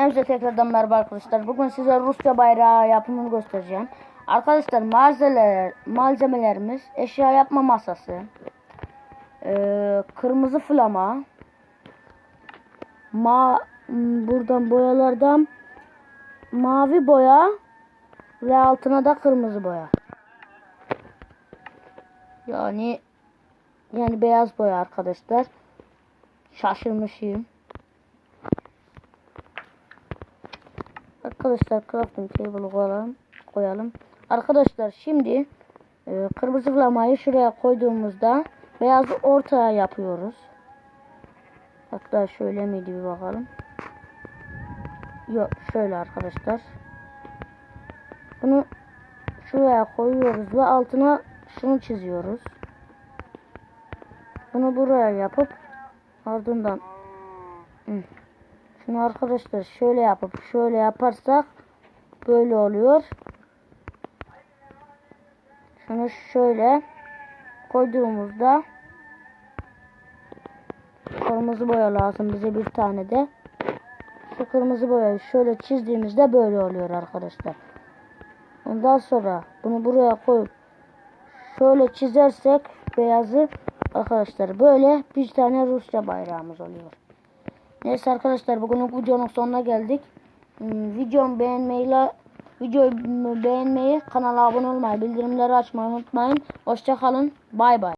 Hemze tekrardan merhaba arkadaşlar. Bugün size Rusça bayrağı yapımını göstereceğim. Arkadaşlar malzemeler, malzemelerimiz eşya yapma masası, ee, kırmızı flama, ma buradan boyalardan mavi boya ve altına da kırmızı boya. Yani yani beyaz boya arkadaşlar. Şaşırmışım. Arkadaşlar crafting table koyalım. koyalım. Arkadaşlar şimdi e, kırmızı flamayı şuraya koyduğumuzda beyazı ortaya yapıyoruz. Hatta şöyle miydi bir bakalım. Yok şöyle arkadaşlar. Bunu şuraya koyuyoruz ve altına şunu çiziyoruz. Bunu buraya yapıp ardından. Şunu arkadaşlar şöyle yapıp şöyle yaparsak böyle oluyor. Şunu şöyle koyduğumuzda kırmızı boya lazım bize bir tane de. Şu kırmızı boyayı şöyle çizdiğimizde böyle oluyor arkadaşlar. Ondan sonra bunu buraya koyup şöyle çizersek beyazı arkadaşlar böyle bir tane Rusça bayrağımız oluyor. Neyse arkadaşlar bugünün videonun sonuna geldik. Hmm, Videomu beğenmeyi, videoyu beğenmeyi, kanala abone olmayı, bildirimleri açmayı unutmayın. Hoşça kalın. Bay bay.